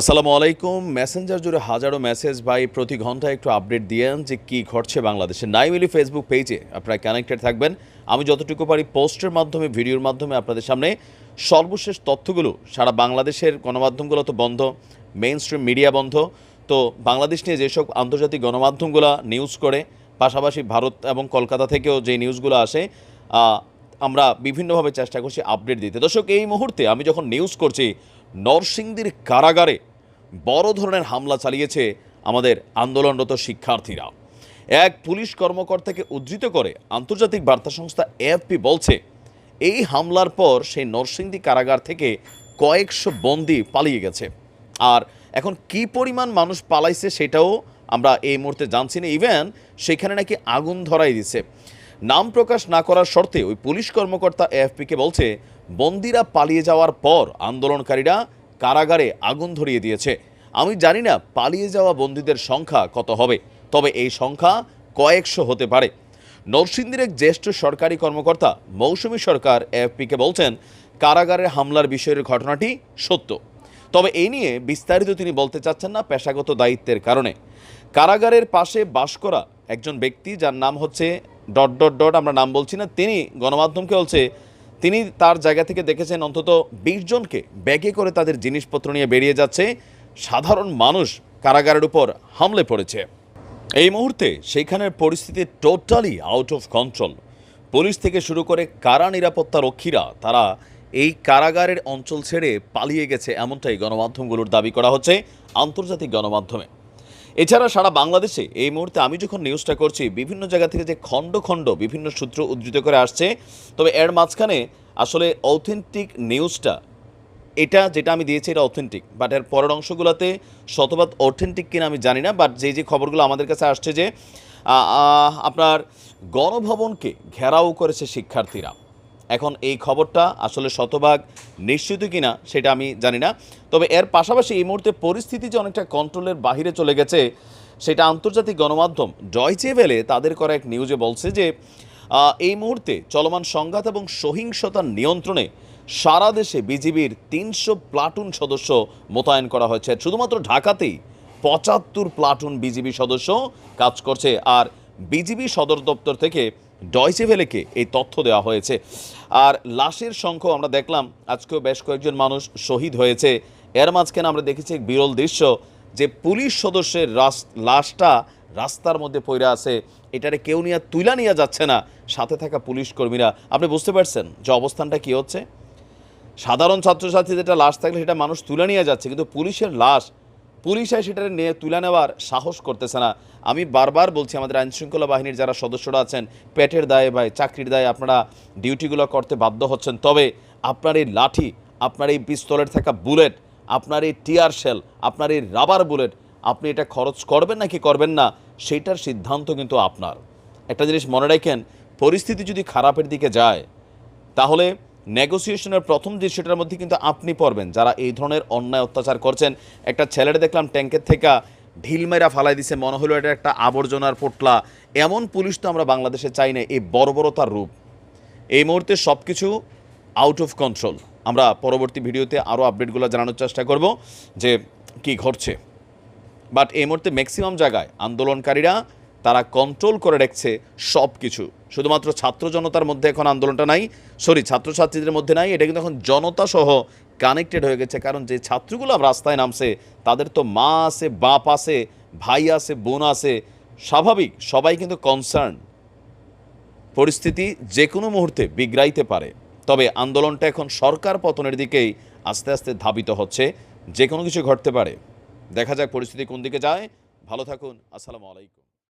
আসসালামু আলাইকুম। মেসেঞ্জার জুড়ে হাজারো মেসেজ ভাই, প্রতি ঘন্টায় একটু আপডেট দিয়েন যে কি ঘটছে বাংলাদেশে নাইমিলি ফেসবুক পেজে আপনারা কানেক্টেড থাকবেন। আমি যতটুকু পারি পোস্টের মাধ্যমে ভিডিওর মাধ্যমে আপনাদের সামনে সর্বশেষ তথ্যগুলো সারা বাংলাদেশের গণমাধ্যমগুলো তো বন্ধ মেইন স্ট্রিম মিডিয়া বন্ধ। তো বাংলাদেশ নিয়ে যেসব আন্তর্জাতিক গণমাধ্যমগুলো নিউজ করে, পাশাপাশি ভারত এবং কলকাতা থেকেও যে নিউজগুলো আসে আমরা বিভিন্নভাবে চেষ্টা করছি আপডেট দিতে। দর্শক, এই মুহূর্তে আমি যখন নিউজ করছি, নরসিংদীর কারাগারে বড় ধরনের হামলা চালিয়েছে আমাদের আন্দোলনরত শিক্ষার্থীরা। এক পুলিশ কর্মকর্তাকে উদ্ধৃত করে আন্তর্জাতিক বার্তা সংস্থা এএফপি বলছে, এই হামলার পর সেই নরসিংদী কারাগার থেকে কয়েকশো বন্দি পালিয়ে গেছে। আর এখন কি পরিমাণ মানুষ পালাইছে সেটাও আমরা এই মুহূর্তে জানছি না। ইভেন সেখানে নাকি আগুন ধরাই দিছে। নাম প্রকাশ না করার শর্তে ওই পুলিশ কর্মকর্তা এএফপিকে বলছে, বন্দিরা পালিয়ে যাওয়ার পর আন্দোলনকারীরা কারাগারে আগুন ধরিয়ে দিয়েছে। আমি জানি না, পালিয়ে যাওয়া বন্দীদের সংখ্যা কত হবে, তবে এই সংখ্যা কয়েকশো হতে পারে। নরসিংদীর এক জ্যেষ্ঠ সরকারি কর্মকর্তা মৌসুমী সরকার এএফপিকে বলছেন কারাগারের হামলার বিষয়ের ঘটনাটি সত্য। তবে এই নিয়ে বিস্তারিত তিনি বলতে চাচ্ছেন না পেশাগত দায়িত্বের কারণে। কারাগারের পাশে বাস করা একজন ব্যক্তি যার নাম হচ্ছে ডট ডট ডট, আমরা নাম বলছি না, তিনি গণমাধ্যমকে বলছে, তিনি তার জায়গা থেকে দেখেছেন অন্তত বিশ জনকে ব্যাগে করে তাদের জিনিসপত্র নিয়ে বেরিয়ে যাচ্ছে। সাধারণ মানুষ কারাগারের উপর হামলে পড়েছে। এই মুহূর্তে সেখানের পরিস্থিতি totally out of control police থেকে শুরু করে কারা নিরাপত্তা রক্ষীরা, তারা এই কারাগারের অঞ্চল ছেড়ে পালিয়ে গেছে এমনটাই গণমাধ্যমগুলোর দাবি করা হচ্ছে আন্তর্জাতিক গণমাধ্যমে। এছাড়া সারা বাংলাদেশে এই মুহূর্তে আমি যখন নিউজটা করছি, বিভিন্ন জায়গা থেকে যে খণ্ড খণ্ড বিভিন্ন সূত্র উদ্ধৃত করে আসছে, তবে এর মাঝখানে আসলে অথেন্টিক নিউজটা এটা যেটা আমি দিয়েছি এটা অথেন্টিক বাট এর পরের অংশগুলোতে শতভাগ অথেন্টিক কিনা আমি জানি না বাট যে যে খবরগুলো আমাদের কাছে আসছে যে আপনার গণভবনকে ঘেরাও করেছে শিক্ষার্থীরা। এখন এই খবরটা আসলে শতভাগ নিশ্চিত কিনা সেটা আমি জানি না, তবে এর পাশাপাশি এই মুহূর্তে পরিস্থিতি যে অনেকটা কন্ট্রোলের বাহিরে চলে গেছে, সেটা আন্তর্জাতিক গণমাধ্যম ডয়চে ভেলে তাদের করা এক নিউজে বলছে যে এই মুহূর্তে চলমান সংঘাত এবং সহিংসতার নিয়ন্ত্রণে সারা দেশে বিজিবির তিনশো প্লাটুন সদস্য মোতায়েন করা হয়েছে। শুধুমাত্র ঢাকাতেই পঁচাত্তর প্লাটুন বিজিবি সদস্য কাজ করছে আর বিজিবি সদর দপ্তর থেকে ডয়চে ভেলেকে এই তথ্য দেওয়া হয়েছে। আর লাশের সংখ্যা আমরা দেখলাম, আজকেও বেশ কয়েকজন মানুষ শহীদ হয়েছে। এর মাঝখানে আমরা দেখেছি এক বিরল দৃশ্য যে পুলিশ সদস্যের লাশটা রাস্তার মধ্যে পড়ে আছে। এটারে কেউ নিয়ে তুলা নিয়ে যাচ্ছে না, সাথে থাকা পুলিশ কর্মীরা। আপনি বুঝতে পারছেন যে অবস্থানটা কি হচ্ছে? সাধারণ ছাত্রছাত্রীদের যেটা লাশ থাকলে সেটা মানুষ তুলে নিয়ে যাচ্ছে, কিন্তু পুলিশের লাশ, পুলিশে সেটা নিয়ে তুলে নেওয়ার সাহস করতেছে না। আমি বারবার বলছি আমাদের আইনশৃঙ্খলা বাহিনীর যারা সদস্যরা আছেন, পেটের দায়ে ভাই চাকরির দায়ে আপনারা ডিউটিগুলো করতে বাধ্য হচ্ছেন, তবে আপনার এই লাঠি, আপনার এই পিস্তলের থাকা বুলেট, আপনার এই টিয়ার শেল, আপনার এই রাবার বুলেট, আপনি এটা খরচ করবেন নাকি করবেন না সেইটার সিদ্ধান্ত কিন্তু আপনার। একটা জিনিস মনে রাখেন, পরিস্থিতি যদি খারাপের দিকে যায়, তাহলে নেগোসিয়েশনের প্রথম দৃশ্যটার মধ্যে কিন্তু আপনি পড়বেন, যারা এই ধরনের অন্যায় অত্যাচার করছেন। একটা ছেলেটা দেখলাম ট্যাঙ্কের থেকে ঢিল মেরা ফালাই দিছে, মনে হলো এটা একটা আবর্জনার পোটলা। এমন পুলিশ তো আমরা বাংলাদেশে চাই না, এই বর্বরতার রূপ। এই মুহূর্তে সব কিছু আউট অফ কন্ট্রোল আমরা পরবর্তী ভিডিওতে আরও আপডেটগুলো জানানোর চেষ্টা করব যে কি ঘটছে। বাট এই মুহূর্তে ম্যাক্সিমাম জায়গায় আন্দোলনকারীরা, তারা কন্ট্রোল করে রাখছে সব কিছু শুধুমাত্র ছাত্র জনতার মধ্যে এখন আন্দোলনটা নাই সরি ছাত্রছাত্রীদের মধ্যে নাই, এটা কিন্তু এখন জনতা সহ কানেক্টেড হয়ে গেছে। কারণ যে ছাত্রগুলো রাস্তায় নামছে, তাদের তো মা আছে, বাপ আছে, ভাই আছে, বোন আছে, স্বাভাবিক, সবাই কিন্তু কনসার্ন পরিস্থিতি যে কোনো মুহূর্তে বিগড়াইতে পারে। তবে আন্দোলনটা এখন সরকার পতনের দিকেই আস্তে আস্তে ধাবিত হচ্ছে যে কোনো কিছু ঘটতে পারে। দেখা যাক পরিস্থিতি কোন দিকে যায়। ভালো থাকুন, আসসালামু আলাইকুম।